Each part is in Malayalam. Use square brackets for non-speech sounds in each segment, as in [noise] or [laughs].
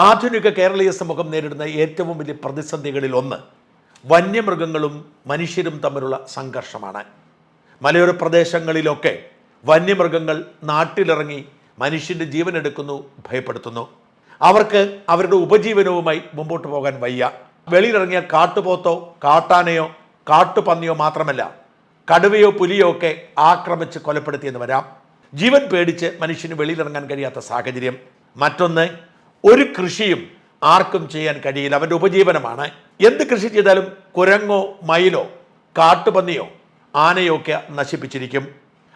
ആധുനിക കേരളീയ സമൂഹം നേരിടുന്ന ഏറ്റവും വലിയ പ്രതിസന്ധികളിൽ ഒന്ന് വന്യമൃഗങ്ങളും മനുഷ്യരും തമ്മിലുള്ള സംഘർഷമാണ്. മലയോര പ്രദേശങ്ങളിലൊക്കെ വന്യമൃഗങ്ങൾ നാട്ടിലിറങ്ങി മനുഷ്യന്റെ ജീവൻ എടുക്കുന്നു ഭയപ്പെടുത്തുന്നു. അവർക്ക് അവരുടെ ഉപജീവനവുമായി മുമ്പോട്ട് പോകാൻ വയ്യ. വെളിയിലിറങ്ങിയ കാട്ടുപോത്തോ കാട്ടാനയോ കാട്ടുപന്നിയോ മാത്രമല്ല കടുവയോ പുലിയോ ഒക്കെ ആക്രമിച്ച് കൊലപ്പെടുത്തിയെന്ന് വരാം. ജീവൻ പേടിച്ച് മനുഷ്യന് വെളിയിലിറങ്ങാൻ കഴിയാത്ത സാഹചര്യം. മറ്റൊന്ന് ഒരു കൃഷിയും ആർക്കും ചെയ്യാൻ കഴിയില്ല. അവന്റെ ഉപജീവനമാണ്. എന്ത് കൃഷി ചെയ്താലും കുരങ്ങോ മയിലോ കാട്ടുപന്നിയോ ആനയോ ഒക്കെ നശിപ്പിച്ചിരിക്കും.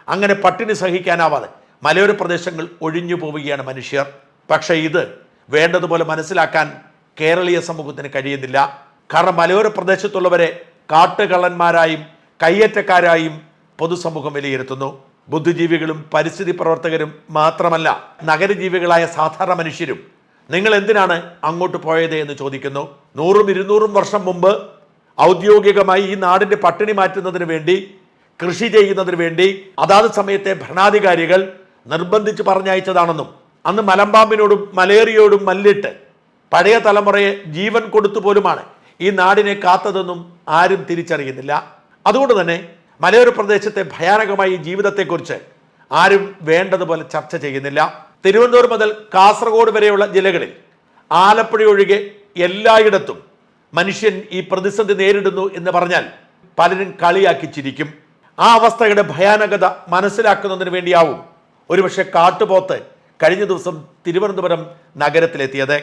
അങ്ങനെ പട്ടിണി സഹിക്കാനാവാതെ മലയോര പ്രദേശങ്ങൾ ഒഴിഞ്ഞു പോവുകയാണ് മനുഷ്യർ. പക്ഷേ ഇത് വേണ്ടതുപോലെ മനസ്സിലാക്കാൻ കേരളീയ സമൂഹത്തിന് കഴിയുന്നില്ല. കാരണം മലയോര പ്രദേശത്തുള്ളവരെ കാട്ടുകള്ളന്മാരായും കയ്യേറ്റക്കാരായും പൊതുസമൂഹം വിലയിരുത്തുന്നു. ബുദ്ധിജീവികളും പരിസ്ഥിതി പ്രവർത്തകരും മാത്രമല്ല നഗരജീവികളായ സാധാരണ മനുഷ്യരും നിങ്ങൾ എന്തിനാണ് അങ്ങോട്ട് പോയത് എന്ന് ചോദിക്കുന്നു. നൂറും ഇരുന്നൂറും വർഷം മുമ്പ് ഔദ്യോഗികമായി ഈ നാടിന്റെ പട്ടിണി മാറ്റുന്നതിന് വേണ്ടി കൃഷി ചെയ്യുന്നതിന് വേണ്ടി അതാത് സമയത്തെ ഭരണാധികാരികൾ നിർബന്ധിച്ച് പറഞ്ഞയച്ചതാണെന്നും അന്ന് മലമ്പാമ്പിനോടും മലേറിയോടും മല്ലിട്ട് പഴയ തലമുറയെ ജീവൻ കൊടുത്തു പോലുമാണ് ഈ നാടിനെ കാത്തതെന്നും ആരും തിരിച്ചറിയുന്നില്ല. അതുകൊണ്ട് തന്നെ മലയോര പ്രദേശത്തെ ഭയാനകമായ ജീവിതത്തെക്കുറിച്ച് ആരും വേണ്ടതുപോലെ ചർച്ച ചെയ്യുന്നില്ല. തിരുവനന്തപുരം മുതൽ കാസർഗോഡ് വരെയുള്ള ജില്ലകളിൽ ആലപ്പുഴ ഒഴികെ എല്ലായിടത്തും മനുഷ്യൻ ഈ പ്രതിസന്ധി നേരിടുന്നു എന്ന് പറഞ്ഞാൽ പലരും കളിയാക്കി ചിരിക്കും. ആ അവസ്ഥയുടെ ഭയാനകത മനസ്സിലാക്കുന്നതിന് വേണ്ടിയാവും ഒരുപക്ഷെ കാട്ടുപോത്ത് കഴിഞ്ഞ ദിവസം തിരുവനന്തപുരം നഗരത്തിലെത്തിയത്.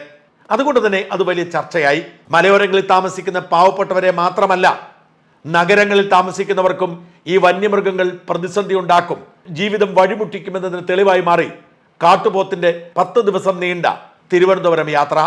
അതുകൊണ്ട് തന്നെ അത് വലിയ ചർച്ചയായി. മലയോരങ്ങളിൽ താമസിക്കുന്ന പാവപ്പെട്ടവരെ മാത്രമല്ല നഗരങ്ങളിൽ താമസിക്കുന്നവർക്കും ഈ വന്യമൃഗങ്ങൾ പ്രതിസന്ധി ഉണ്ടാക്കും. ജീവിതം വഴിമുട്ടിക്കുമെന്നതിന് തെളിവായി മാറി. കാട്ടുപോത്തിന്റെ പത്ത് ദിവസം നീണ്ട തിരുവനന്തപുരം യാത്ര.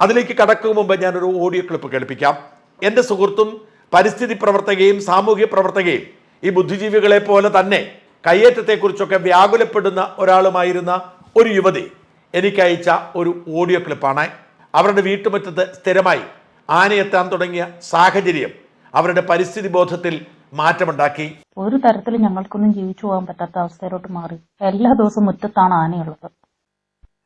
അതിലേക്ക് കടക്കും മുമ്പ് ഞാനൊരു ഓഡിയോ ക്ലിപ്പ് കേൾപ്പിക്കാം. എന്റെ സുഹൃത്തും പരിസ്ഥിതി പ്രവർത്തകയും സാമൂഹ്യ പ്രവർത്തകയും ഈ ബുദ്ധിജീവികളെ പോലെ തന്നെ കയ്യേറ്റത്തെക്കുറിച്ചൊക്കെ വ്യാകുലപ്പെടുന്ന ഒരാളുമായിരുന്ന ഒരു യുവതി എനിക്കയച്ച ഒരു ഓഡിയോ ക്ലിപ്പാണ്. അവരുടെ വീട്ടുമുറ്റത്ത് സ്ഥിരമായി ആനയെത്താൻ തുടങ്ങിയ സാഹചര്യം അവരുടെ പരിസ്ഥിതി ബോധത്തിൽ മാറ്റമുണ്ടാക്കി. ഒരു തരത്തിൽ ഞങ്ങൾക്കൊന്നും ജീവിച്ചു പോകാൻ പറ്റാത്ത അവസ്ഥയിലോട്ട് മാറി. എല്ലാ ദിവസവും മുറ്റത്താണ് ആനയുള്ളത്.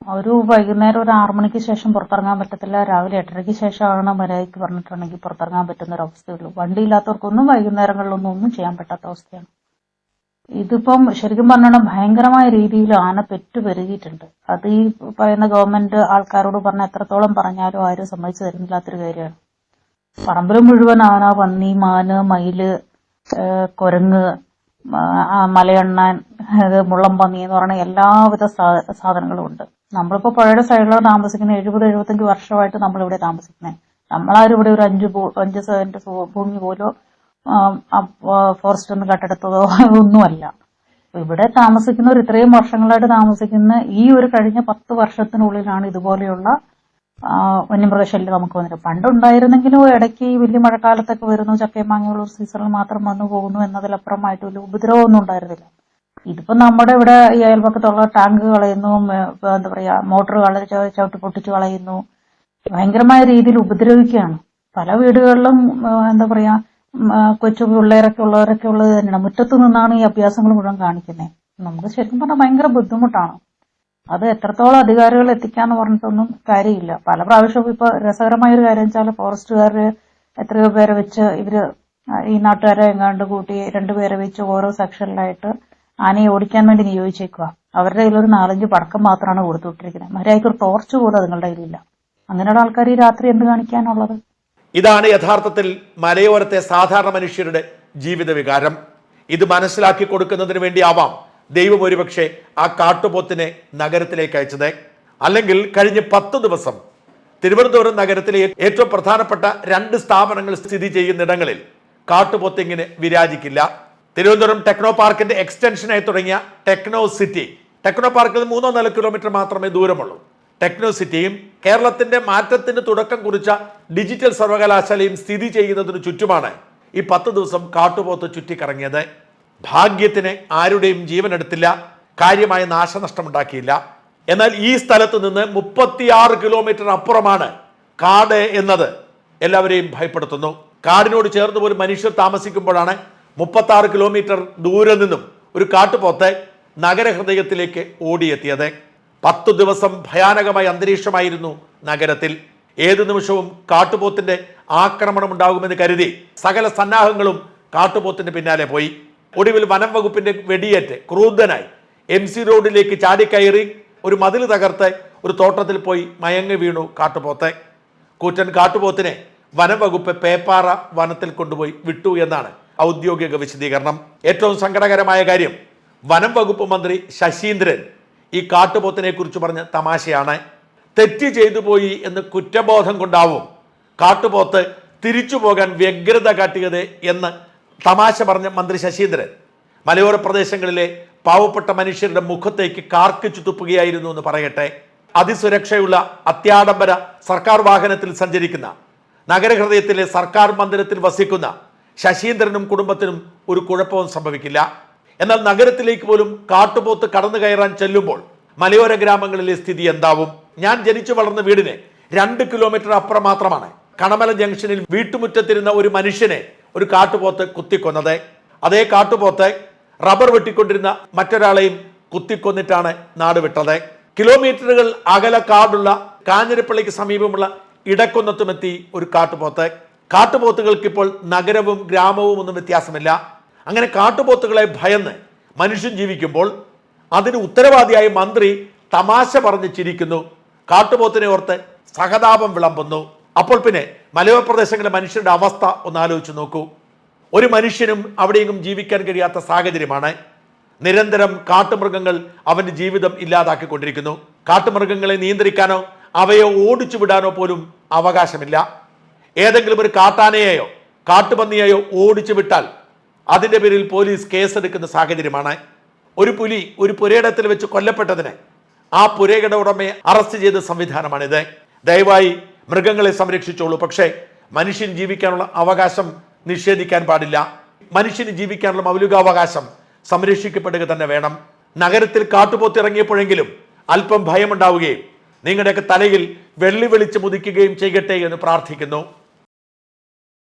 ഒരു വൈകുന്നേരം ഒരു ആറു മണിക്ക് ശേഷം പുറത്തിറങ്ങാൻ പറ്റത്തില്ല. രാവിലെ എട്ടരയ്ക്ക് ശേഷമാണ് മര്യാദയ്ക്ക് പറഞ്ഞിട്ടുണ്ടെങ്കിൽ പുറത്തിറങ്ങാൻ പറ്റുന്ന ഒരു അവസ്ഥയുള്ളൂ. വണ്ടിയില്ലാത്തവർക്കൊന്നും വൈകുന്നേരങ്ങളിലൊന്നും ഒന്നും ചെയ്യാൻ പറ്റാത്ത അവസ്ഥയാണ്. ഇതിപ്പം ശരിക്കും പറഞ്ഞാൽ ഭയങ്കരമായ രീതിയിൽ ആന പെറ്റു പെരുകിയിട്ടുണ്ട്. അത് ഈ പറയുന്ന ഗവൺമെന്റ് ആൾക്കാരോട് പറഞ്ഞ എത്രത്തോളം പറഞ്ഞാലും ആരും സമ്മതിച്ചു തരുന്നില്ലാത്തൊരു കാര്യമാണ്. പറമ്പിൽ മുഴുവൻ ആന പന്നി മാന് മയിൽ കുരങ്ങ് മലയണ്ണാൻ മുള്ളംപന്നി എന്ന് പറയുന്ന എല്ലാവിധ സാധനങ്ങളും ഉണ്ട്. നമ്മളിപ്പോ പുഴയുടെ സൈഡിലാണ് താമസിക്കുന്നത്. എഴുപത് എഴുപത്തഞ്ച് വർഷമായിട്ട് നമ്മളിവിടെ താമസിക്കുന്നത് നമ്മളാരും ഇവിടെ ഒരു അഞ്ച് അഞ്ച് സെന്റ് ഭൂമി പോലും ഫോറസ്റ്റ് ഒന്ന് കട്ടെടുത്തതോ [laughs] ഒന്നുമല്ല. ഇവിടെ താമസിക്കുന്നവർ ഇത്രയും വർഷങ്ങളായിട്ട് താമസിക്കുന്ന ഈ ഒരു കഴിഞ്ഞ പത്ത് വർഷത്തിനുള്ളിലാണ് ഇതുപോലെയുള്ള വന്യമൃഗശല്യം നമുക്ക് വന്നിട്ട് പണ്ടുണ്ടായിരുന്നെങ്കിലും ഇടയ്ക്ക് വലിയ മഴക്കാലത്തൊക്കെ വരുന്നു ചക്കയും മാങ്ങയുള്ള സീസണിൽ മാത്രം വന്നു പോകുന്നു എന്നതിലപ്പുറമായിട്ട് വലിയ ഉപദ്രവമൊന്നും ഉണ്ടായിരുന്നില്ല. ഇതിപ്പോ നമ്മുടെ ഇവിടെ ഈ അയൽപക്കത്തുള്ള ടാങ്ക് കളയുന്നു എന്താ പറയാ മോട്ടോർ കള ചവിട്ടി പൊട്ടിച്ച് കളയുന്നു. ഭയങ്കരമായ രീതിയിൽ ഉപദ്രവിക്കുകയാണ്. പല വീടുകളിലും എന്താ പറയാ കൊച്ചു പിള്ളേരൊക്കെ ഉള്ളവരൊക്കെ ഉള്ളത് തന്നെയാണ്. മുറ്റത്ത് നിന്നാണ് ഈ അഭ്യാസങ്ങൾ മുഴുവൻ കാണിക്കുന്നത്. നമുക്ക് ശരിക്കും പറഞ്ഞാൽ ഭയങ്കര ബുദ്ധിമുട്ടാണ്. അത് എത്രത്തോളം അധികാരികൾ എത്തിക്കാന്ന് പറഞ്ഞിട്ടൊന്നും കാര്യമില്ല. പല പ്രാവശ്യവും ഇപ്പൊ രസകരമായ ഒരു കാര്യം വെച്ചാൽ ഫോറസ്റ്റുകാര് എത്രയോ പേരെ വെച്ച് ഇവർ ഈ നാട്ടുകാരെ എങ്ങാണ്ട് കൂട്ടി രണ്ടുപേരെ വെച്ച് ഓരോ സെക്ഷനിലായിട്ട് ആനയെ ഓടിക്കാൻ വേണ്ടി നിയോഗിച്ചേക്കുക അവരുടെ കയ്യിൽ ഒരു നാലഞ്ച് പടക്കം മാത്രമാണ് കൊടുത്തുവിട്ടിരിക്കുന്നത്. മര്യാദയ്ക്ക് ഒരു ടോർച്ച് പോലും അതുങ്ങളുടെ കയ്യിലില്ല. അങ്ങനെയുള്ള ആൾക്കാർ ഈ രാത്രി എന്ത് കാണിക്കാനുള്ളത്? ഇതാണ് യഥാർത്ഥത്തിൽ മലയോരത്തെ സാധാരണ മനുഷ്യരുടെ ജീവിത വികാരം. ഇത് മനസ്സിലാക്കി കൊടുക്കുന്നതിന് വേണ്ടിയാവാം ദൈവം ഒരുപക്ഷെ ആ കാട്ടുപോത്തിനെ നഗരത്തിലേക്ക് അയച്ചത്. അല്ലെങ്കിൽ കഴിഞ്ഞ പത്ത് ദിവസം തിരുവനന്തപുരം നഗരത്തിലെ ഏറ്റവും പ്രധാനപ്പെട്ട രണ്ട് സ്ഥാപനങ്ങൾ സ്ഥിതി ചെയ്യുന്നിടങ്ങളിൽ കാട്ടുപോത്ത് ഇങ്ങനെ വിരാജിക്കില്ല. തിരുവനന്തപുരം ടെക്നോ പാർക്കിന്റെ എക്സ്റ്റൻഷനായി തുടങ്ങിയ ടെക്നോ സിറ്റി. ടെക്നോ പാർക്കിൽ മൂന്നോ നാല് കിലോമീറ്റർ മാത്രമേ ദൂരമുള്ളൂ. ടെക്നോ സിറ്റിയും കേരളത്തിന്റെ മാറ്റത്തിന് തുടക്കം കുറിച്ച ഡിജിറ്റൽ സർവകലാശാലയും സ്ഥിതി ചെയ്യുന്നതിന് ചുറ്റുമാണ് ഈ പത്ത് ദിവസം കാട്ടുപോത്ത് ചുറ്റിക്കറങ്ങിയത്. ഭാഗ്യത്തിന് ആരുടെയും ജീവൻ എടുത്തില്ല കാര്യമായ നാശനഷ്ടമുണ്ടാക്കിയില്ല. എന്നാൽ ഈ സ്ഥലത്ത് നിന്ന് മുപ്പത്തിയാറ് കിലോമീറ്റർ അപ്പുറമാണ് കാട് എന്നത്. എല്ലാവരെയും ഭയപ്പെടുത്തുന്നു. കാടിനോട് ചേർന്ന് പോലും മനുഷ്യർ താമസിക്കുമ്പോഴാണ് മുപ്പത്തി ആറ് കിലോമീറ്റർ ദൂരെ നിന്നും ഒരു കാട്ടുപോത്ത് നഗരഹൃദയത്തിലേക്ക് ഓടിയെത്തിയത്. പത്തു ദിവസം ഭയാനകമായ അന്തരീക്ഷമായിരുന്നു നഗരത്തിൽ. ഏതു നിമിഷവും കാട്ടുപോത്തിന്റെ ആക്രമണം ഉണ്ടാകുമെന്ന് കരുതി സകല സന്നാഹങ്ങളും കാട്ടുപോത്തിന്റെ പിന്നാലെ പോയി. ഒടുവിൽ വനം വകുപ്പിന്റെ വെടിയേറ്റ് ക്രൂദ്ധനായി എം സി റോഡിലേക്ക് ചാടിക്കയറി ഒരു മതിൽ തകർത്ത് ഒരു തോട്ടത്തിൽ പോയി മയങ്ങി വീണു കാട്ടുപോത്ത്. കൂറ്റൻ കാട്ടുപോത്തിനെ വനം വകുപ്പ് പേപ്പാറ വനത്തിൽ കൊണ്ടുപോയി വിട്ടു എന്നാണ് ഔദ്യോഗിക വിശദീകരണം. ഏറ്റവും സങ്കടകരമായ കാര്യം വനം വകുപ്പ് മന്ത്രി ശശീന്ദ്രൻ ഈ കാട്ടുപോത്തിനെ കുറിച്ച് പറഞ്ഞ തമാശയാണ്. തെറ്റ് ചെയ്തു പോയി എന്ന് കുറ്റബോധം കൊണ്ടാവും കാട്ടുപോത്ത് തിരിച്ചു പോകാൻ വ്യഗ്രത കാട്ടിയത് എന്ന് തമാശ പറഞ്ഞ മന്ത്രി ശശീന്ദ്രൻ മലയോര പ്രദേശങ്ങളിലെ പാവപ്പെട്ട മനുഷ്യരുടെ മുഖത്തേക്ക് കാർക്കിച്ചു തുപ്പുകയായിരുന്നു എന്ന് പറയട്ടെ. അതിസുരക്ഷയുള്ള അത്യാഡംബര സർക്കാർ വാഹനത്തിൽ സഞ്ചരിക്കുന്ന നഗരഹൃദയത്തിലെ സർക്കാർ മന്ദിരത്തിൽ വസിക്കുന്ന ശശീന്ദ്രനും കുടുംബത്തിനും ഒരു കുഴപ്പവും സംഭവിക്കില്ല. എന്നാൽ നഗരത്തിലേക്ക് പോലും കാട്ടുപോത്ത് കടന്നു കയറാൻ ചെല്ലുമ്പോൾ മലയോര ഗ്രാമങ്ങളിലെ സ്ഥിതി എന്താവും? ഞാൻ ജനിച്ചു വളർന്ന വീടിന് രണ്ട് കിലോമീറ്റർ അപ്പുറം മാത്രമാണ്. കണമല ജംഗ്ഷനിൽ വീട്ടുമുറ്റത്തിരുന്ന ഒരു മനുഷ്യനെ ഒരു കാട്ടുപോത്ത് കുത്തിക്കൊന്നത്. അതേ കാട്ടുപോത്ത് റബ്ബർ വെട്ടിക്കൊണ്ടിരുന്ന മറ്റൊരാളെയും കുത്തിക്കൊന്നിട്ടാണ് നാട് വിട്ടത്. കിലോമീറ്ററുകൾ അകല കാടുള്ള കാഞ്ഞിരപ്പള്ളിക്ക് സമീപമുള്ള ഇടക്കുന്നത്തുമെത്തി ഒരു കാട്ടുപോത്ത്. കാട്ടുപോത്തുകൾക്ക് ഇപ്പോൾ നഗരവും ഗ്രാമവും ഒന്നും വ്യത്യാസമില്ല. അങ്ങനെ കാട്ടുപോത്തുകളെ ഭയന്ന് മനുഷ്യൻ ജീവിക്കുമ്പോൾ അതിന് ഉത്തരവാദിയായ മന്ത്രി തമാശ പറഞ്ഞ് ചിരിക്കുന്നു. കാട്ടുപോത്തിനെ ഓർത്ത് സഹതാപം വിളമ്പുന്നു. അപ്പോൾ പിന്നെ മലയോര പ്രദേശങ്ങളിലെ മനുഷ്യരുടെ അവസ്ഥ ഒന്ന് ആലോചിച്ച് നോക്കൂ. ഒരു മനുഷ്യനും അവിടെയെങ്കിലും ജീവിക്കാൻ കഴിയാത്ത സാഹചര്യമാണ്. നിരന്തരം കാട്ടുമൃഗങ്ങൾ അവന്റെ ജീവിതം ഇല്ലാതാക്കിക്കൊണ്ടിരിക്കുന്നു. കാട്ടുമൃഗങ്ങളെ നിയന്ത്രിക്കാനോ അവയെ ഓടിച്ചു വിടാനോ പോലും അവകാശമില്ല. ഏതെങ്കിലും ഒരു കാട്ടാനയെയോ കാട്ടുപന്നിയെയോ ഓടിച്ചു വിട്ടാൽ അതിന്റെ പേരിൽ പോലീസ് കേസെടുക്കുന്ന സാഹചര്യമാണ്. ഒരു പുലി ഒരു പുരയിടത്തിൽ വെച്ച് കൊല്ലപ്പെട്ടതിന് ആ പുരയുടെ ഉടമയെ അറസ്റ്റ് ചെയ്ത സംവിധാനമാണിത്. ദയവായി മൃഗങ്ങളെ സംരക്ഷിച്ചോളൂ. പക്ഷേ മനുഷ്യൻ ജീവിക്കാനുള്ള അവകാശം നിഷേധിക്കാൻ പാടില്ല. മനുഷ്യന് ജീവിക്കാനുള്ള മൗലികാവകാശം സംരക്ഷിക്കപ്പെടുക തന്നെ വേണം. നഗരത്തിൽ കാട്ടുപോത്തിറങ്ങിയപ്പോഴെങ്കിലും അല്പം ഭയമുണ്ടാവുകയും നിങ്ങളുടെയൊക്കെ തലയിൽ വെള്ളി വെളിച്ച് മുതിക്കുകയും ചെയ്യട്ടെ എന്ന് പ്രാർത്ഥിക്കുന്നു.